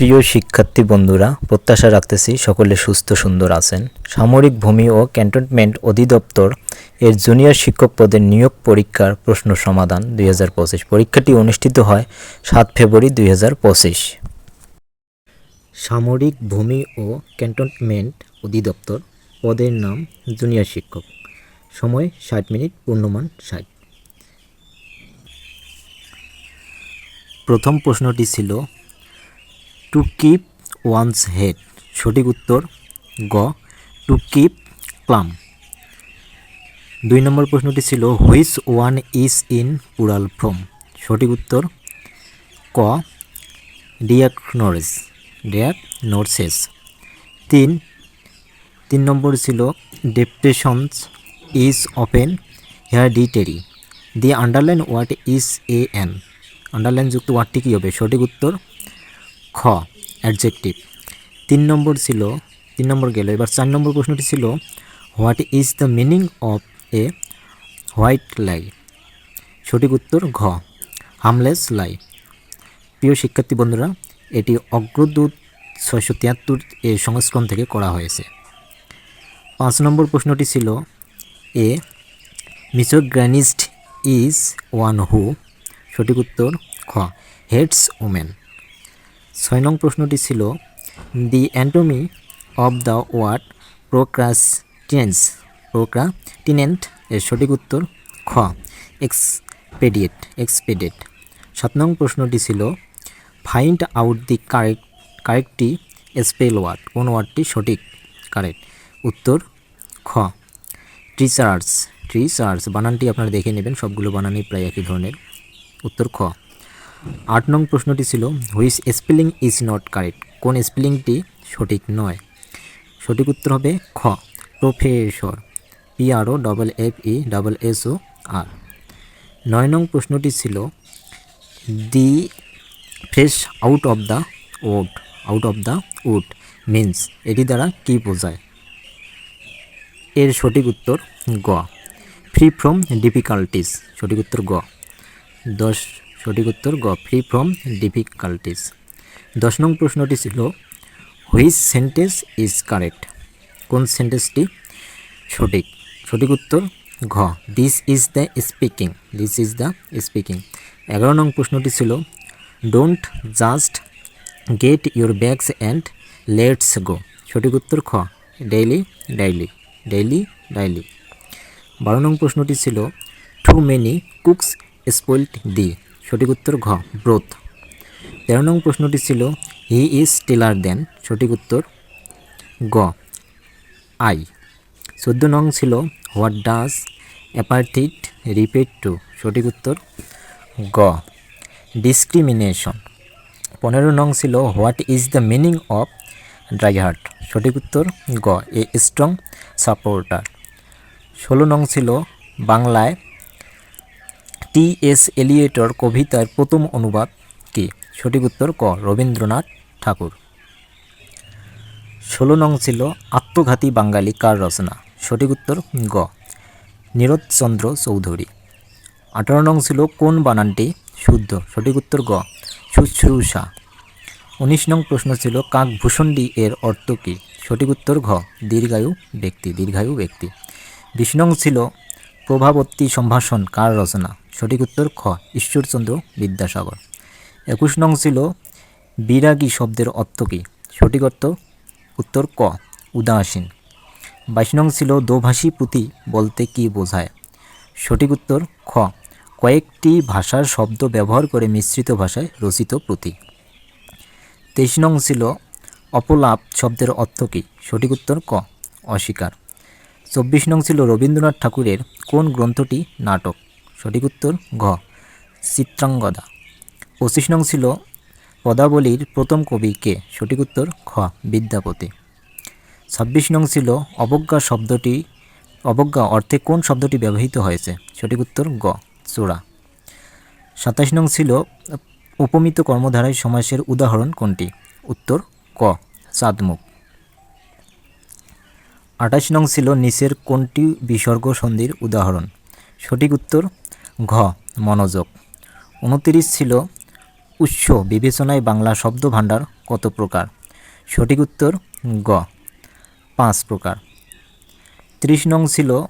প্রিয় শিক্ষার্থী বন্ধুরা, প্রত্যাশা রাখতেছি সকলে সুস্থ, সুন্দর আছেন। সামরিক ভূমি ও ক্যান্টনমেন্ট অধিদপ্তর এর জুনিয়র শিক্ষক পদের নিয়োগ পরীক্ষার প্রশ্ন সমাধান দুই হাজার পঁচিশ। পরীক্ষাটি অনুষ্ঠিত হয় সাত ফেব্রুয়ারি দুই হাজার পঁচিশ। সামরিক ভূমি ও ক্যান্টনমেন্ট অধিদপ্তর পদের নাম জুনিয়র শিক্ষক। সময় ষাট মিনিট, পূর্ণমান ষাট। প্রথম প্রশ্নটি ছিল টু কিপ ওয়ানস হেড সঠিক উত্তর গ টু কিপ ক্লাম দুই নম্বর প্রশ্নটি ছিল which one is in plural from সঠিক উত্তর ক ডিয়াকনোরেস ডিয়াকনোরসেস তিন তিন নম্বর ছিল depressions is open hereditary the underline word is a n underline যুক্ত ওয়ার্ডটি কী হবে? সঠিক উত্তর খ অ্যাডজেক্টিভ তিন নম্বর ছিল, তিন নম্বর গেল। এবার চার নম্বর প্রশ্নটি ছিল what is the meaning of a white lie সঠিক উত্তর, ঘ হামলেস লাই প্রিয় শিক্ষার্থী বন্ধুরা, এটি অগ্রদূত ছয়শো তিয়াত্তর এর সংস্করণ থেকে করা হয়েছে। পাঁচ নম্বর প্রশ্নটি ছিল এ মিসোগ্রানিস্ট ইজ ওয়ান হু সঠিক উত্তর খ হেডস ওমেন ছয় নং প্রশ্নটি ছিল, the antonym of the word procrastinance procrastinant এর সঠিক উত্তর খ, এক্সপেডিয়েট এক্সপেডেট সাত নং প্রশ্নটি ছিল, ফাইন্ড আউট দি কারেক্ট, কারেক্টটি স্পেল ওয়ার্ড, কোন ওয়ার্ডটি সঠিক, কারেক্ট? উত্তর খ ট্রিচার্স টিচার্স বানানটি আপনারা দেখে নেবেন, সবগুলো বানানই প্রায় একই ধরনের। উত্তর খ আট নং প্রশ্নটি ছিল, হুইস স্পেলিং ইজ নট কারেক্ট। কোন স্পেলিংটি সঠিক নয়? সঠিক উত্তর হবে খ, professor P R O double F E double S O R নয় নং প্রশ্নটি ছিল, the phrase out of the wood. Out of the wood means এটি দ্বারা কী বোঝায়? এর সঠিক উত্তর গ, ফ্রি ফ্রম ডিফিকাল্টিস। সঠিক উত্তর গ, দশ সঠিক উত্তর গ ফ্রি ফ্রম ডিফিকাল্টিস দশ নং প্রশ্নটি ছিল হুইচ সেন্টেন্স ইজ কারেক্ট কোন সেন্টেন্সটি সঠিক? সঠিক উত্তর ঘ this is the speaking this is the speaking এগারো নং প্রশ্নটি ছিল don't just get your bags and let's go সঠিক উত্তর খ ডেইলি ডাইলি ডেইলি ডাইলি বারো নং প্রশ্নটি ছিল too many cooks spoiled the সঠিক উত্তর ঘ, ব্রোথ। তেরো নং প্রশ্নটি ছিল, হি ইজ টেলার দেন, সঠিক উত্তর গ, আই। চোদ্দ নং ছিল, what does apartheid repeat to, সঠিক উত্তর গ, ডিসক্রিমিনেশন। পনেরো নং ছিল, what is the meaning of dry heart, সঠিক উত্তর গ, এ স্ট্রং সাপোর্টার। ষোলো নং ছিল, বাংলায় টি এস এলিয়েটর কবিতার প্রথম অনুবাদ কি? সঠিক উত্তর ক, রবীন্দ্রনাথ ঠাকুর। ষোলো নং ছিল আত্মঘাতী বাঙালি কার রচনা? সঠিক উত্তর গ নীরদচন্দ্র চৌধুরী। আঠারো নং ছিল কোন বানানটি শুদ্ধ? সঠিক উত্তর গ, শুশ্রূষা। উনিশ নং প্রশ্ন ছিল কাকভূষণ্ডী এর অর্থ কী? সঠিক উত্তর ঘ, দীর্ঘায়ু ব্যক্তি দীর্ঘায়ু ব্যক্তি। বিশ নং ছিল প্রভাবর্তী সম্ভাষণ কার রচনা? সঠিক উত্তর খ, ঈশ্বরচন্দ্র বিদ্যাসাগর। একুশ নং ছিল, বিরাগী শব্দের অর্থ কী? সঠিক অর্থ, উত্তর ক, উদাসীন। বাইশ নং ছিল, দোভাষী পুঁথি বলতে কি বোঝায়? সঠিক উত্তর, খ, কয়েকটি ভাষার শব্দ ব্যবহার করে মিশ্রিত ভাষায় রচিত পুঁথি। তেইশ নং ছিল, অপলাপ শব্দের অর্থ কী? সঠিক উত্তর, ক, অস্বীকার। চব্বিশ নং ছিল, রবীন্দ্রনাথ ঠাকুরের কোন গ্রন্থটি নাটক? সঠিক উত্তর ঘ। চিত্রাঙ্গদা। পঁচিশ নং ছিল পদাবলীর প্রথম কবি কে? সঠিক উত্তর খ বিদ্যাপতি। ছাব্বিশ নং ছিল অবজ্ঞা শব্দটি, অবজ্ঞা অর্থে কোন শব্দটি ব্যবহৃত হয়েছে? সঠিক উত্তর গ চোরা সাতাশ নং ছিল উপমিত কর্মধারায় সমাসের উদাহরণ কোনটি? উত্তর ক, চাঁদমুখ। আঠাশ নং ছিল নিচের কোনটি বিসর্গ সন্ধির উদাহরণ? সঠিক উত্তর ঘ, মনোযোগ। উনতিরিশ ছিল, উৎস বিবেচনায় বাংলা শব্দ ভাণ্ডার কত প্রকার? সঠিক উত্তর, গ, পাঁচ প্রকার। ত্রিশ নং ছিল,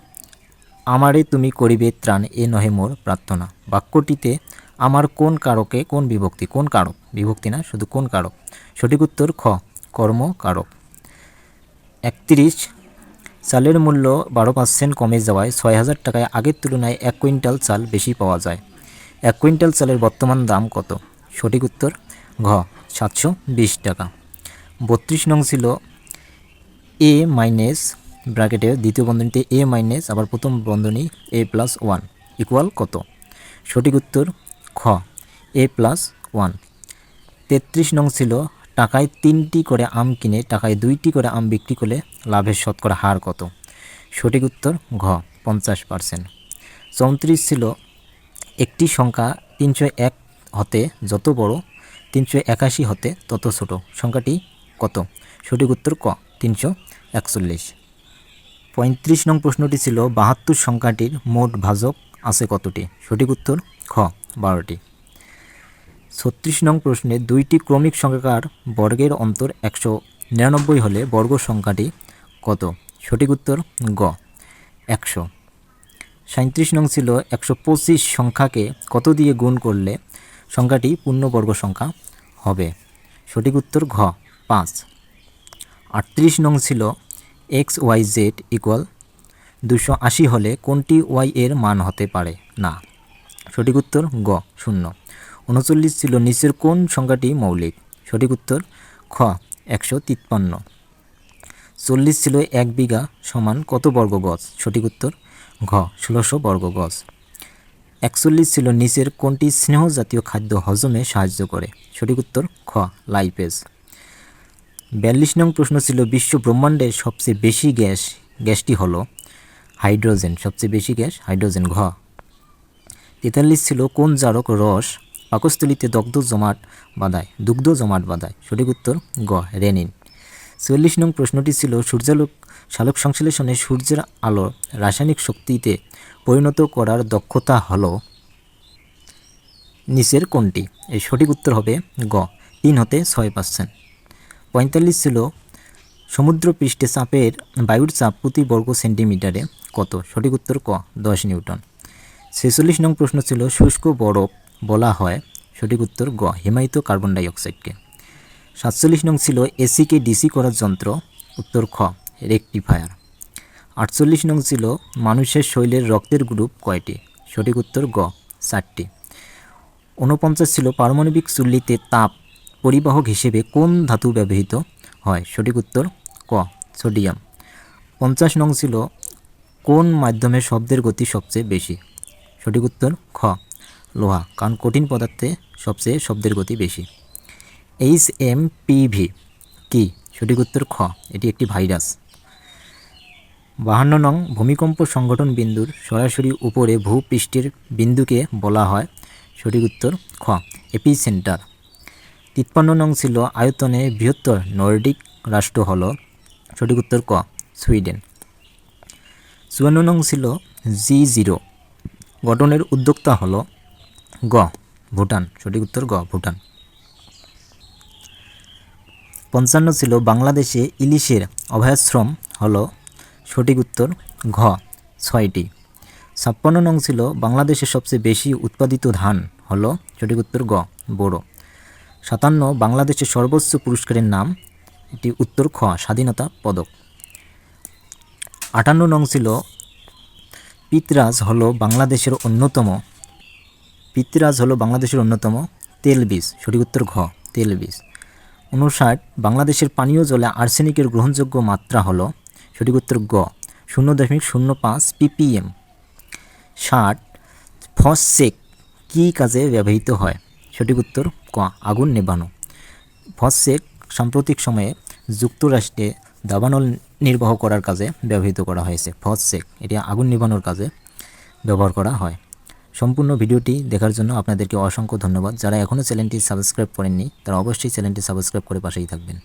আমারে তুমি করিবে ত্রাণ, এ নহে মোর প্রার্থনা। বাক্যটিতে, আমার কোন কারকে কোন বিভক্তি? কোন কারক? বিভক্তি না, শুধু কোন কারক? সঠিক উত্তর, খ কর্ম কারক একত্রিশ চালের মূল্য বারো পার্সেন্ট কমে যাওয়ায় ছয় হাজার টাকায় আগের তুলনায় এক কুইন্টাল চাল বেশি পাওয়া যায়। এক কুইন্টাল চালের বর্তমান দাম কত? সঠিক উত্তর, ঘ, সাতশো বিশ টাকা। বত্রিশ নং ছিল এ মাইনাস ব্র্যাকেটে দ্বিতীয় বন্ধনীতে এ মাইনাস, আবার প্রথম বন্ধনী এ প্লাস ওয়ান ইকুয়াল কত? সঠিক উত্তর খ এ প্লাস ওয়ান। তেত্রিশ নং ছিল টাকায় তিনটি করে আম কিনে, টাকায় দুইটি করে আম বিক্রি করলে লাভের শতকরা হার কত? সঠিক উত্তর ঘ, পঞ্চাশ পার্সেন্ট। চৌত্রিশ ছিল একটি সংখ্যা তিনশো এক হতে যত বড়, তিনশো একাশি হতে তত ছোট। সংখ্যাটি কত? সঠিক উত্তর ক, তিনশো একচল্লিশ। পঁয়ত্রিশ নং প্রশ্নটি ছিল, বাহাত্তর সংখ্যাটির মোট ভাজক আছে কতটি? সঠিক উত্তর খ বারোটি। ছত্রিশ নং প্রশ্নে দুইটি ক্রমিক সংখ্যাকার বর্গের অন্তর একশো নিরানব্বই হলে বর্গ সংখ্যাটি কত? সঠিক উত্তর গ, একশো। সাঁত্রিশ নং ছিল একশো পঁচিশ সংখ্যাকে কত দিয়ে গুণ করলে সংখ্যাটি পূর্ণবর্গ সংখ্যা হবে? সঠিক উত্তর ঘ, পাঁচ। আটত্রিশ নং ছিল এক্স ওয়াই জেড ইকুয়াল দুশো আশি হলে কোনটি ওয়াই এর মান হতে পারে? না। সঠিক উত্তর গ, শূন্য। উনচল্লিশ ছিল নিচের কোন সংখ্যাটি মৌলিক? সঠিক উত্তর, খ, একশো তিপ্পান্ন। চল্লিশ ছিল এক বিঘা সমান কত বর্গ গজ? সঠিক উত্তর, ঘ, ষোলোশো বর্গ গজ। একচল্লিশ ছিল নিচের কোনটি স্নেহ জাতীয় খাদ্য হজমে সাহায্য করে? সঠিক উত্তর, খ, লাইপেজ। বিয়াল্লিশ নং প্রশ্ন ছিল বিশ্ব ব্রহ্মাণ্ডের সবচেয়ে বেশি গ্যাস, গ্যাসটি হলো হাইড্রোজেন। সবচেয়ে বেশি গ্যাস হাইড্রোজেন, ঘ। তেতাল্লিশ ছিল কোন জারক রস পাকস্থলিতে দগ্ধ জমাট বাঁধায়, দুগ্ধ জমাট বাঁধায়। সঠিক উত্তর, গ, রেনিন। চল্লিশ নং প্রশ্নটি ছিল, সূর্যালোক সালোক সংশ্লেষণে সূর্যের আলো রাসায়নিক শক্তিতে পরিণত করার দক্ষতা হল নিচের কোনটি? এর সঠিক উত্তর হবে গ, তিন হতে ছয় পার্সেন্ট পঁয়তাল্লিশ ছিল, সমুদ্রপৃষ্ঠে চাপের বায়ুর চাপ প্রতি বর্গ সেন্টিমিটারে কত? সঠিক উত্তর ক, দশ নিউটন। ছেচল্লিশ নং প্রশ্ন ছিল, শুষ্ক বরফ বলা হয়। সঠিক উত্তর গ, হিমায়িত কার্বন ডাইঅক্সাইডকে। সাতচল্লিশ নং ছিল এসিকে ডিসি করার যন্ত্র। উত্তর খ, রেকটিফায়ার। আটচল্লিশ নং ছিল মানুষের শৈলের রক্তের গ্রুপ কয়টি? সঠিক উত্তর গ, চারটি। ঊনপঞ্চাশ ছিল পারমাণবিক চুল্লিতে তাপ পরিবাহক হিসেবে কোন ধাতু ব্যবহৃত হয়? সঠিক উত্তর ক, সোডিয়াম। পঞ্চাশ নং ছিল কোন মাধ্যমে শব্দের গতি সবচেয়ে বেশি? সঠিক উত্তর খ লোহা, কারণ কঠিন পদার্থে সবচেয়ে শব্দের গতি বেশি। এইচ এম পিভি কি? সঠিক উত্তর খ, এটি একটি ভাইরাস। বাহান্ন নং ভূমিকম্প সংগঠন বিন্দুর সরাসরি উপরে ভূপৃষ্ঠের বিন্দুকে বলা হয়। সঠিক উত্তর খ এপি সেন্টার তিপ্পান্ন নং ছিল আয়তনে বৃহত্তর নর্ডিক রাষ্ট্র হল। সঠিক উত্তর ক, সুইডেন। চুয়ান্ন নং ছিল জি জিরো। গঠনের উদ্যোক্তা হল গ, ভুটান। সঠিক উত্তর গ, ভুটান। পঞ্চান্ন ছিল বাংলাদেশে ইলিশের অভয়াশ্রম হল, সঠিক উত্তর ঘ, ছয়টি। ছাপ্পান্ন নং ছিল বাংলাদেশে সবচেয়ে বেশি উৎপাদিত ধান হল, সঠিক উত্তর গ, বোরো। সাতান্ন, বাংলাদেশের সর্বোচ্চ পুরস্কারের নাম, এটি উত্তর খ, স্বাধীনতা পদক। আটান্ন নং ছিল পিতরাজ হল, বাংলাদেশের অন্যতম পিতরাজ হলো বাংলাদেশের অন্যতম তেলবীজ সঠিক উত্তর ঘ তেলবীজ উনষাট, বাংলাদেশের পানীয় জলে আর্সেনিকের গ্রহণযোগ্য মাত্রা হলো, সঠিক উত্তর গ, শূন্য দশমিক শূন্য পাঁচ পিপিএম ষাট ফসসেক কী কাজে ব্যবহৃত হয়? সঠিক উত্তর ক, আগুন নেবানো ফসসেক সাম্প্রতিক সময়ে যুক্তরাষ্ট্রে দাবানল নির্বাহ করার কাজে ব্যবহৃত করা হয়েছে। ফসসেক এটি আগুন নিবানোর কাজে ব্যবহার করা হয়। সম্পূর্ণ ভিডিওটি দেখার জন্য আপনাদেরকে অসংখ্য ধন্যবাদ। যারা এখনও চ্যানেলটি সাবস্ক্রাইব করেননি, তারা অবশ্যই চ্যানেলটি সাবস্ক্রাইব করে পাশেই থাকবেন।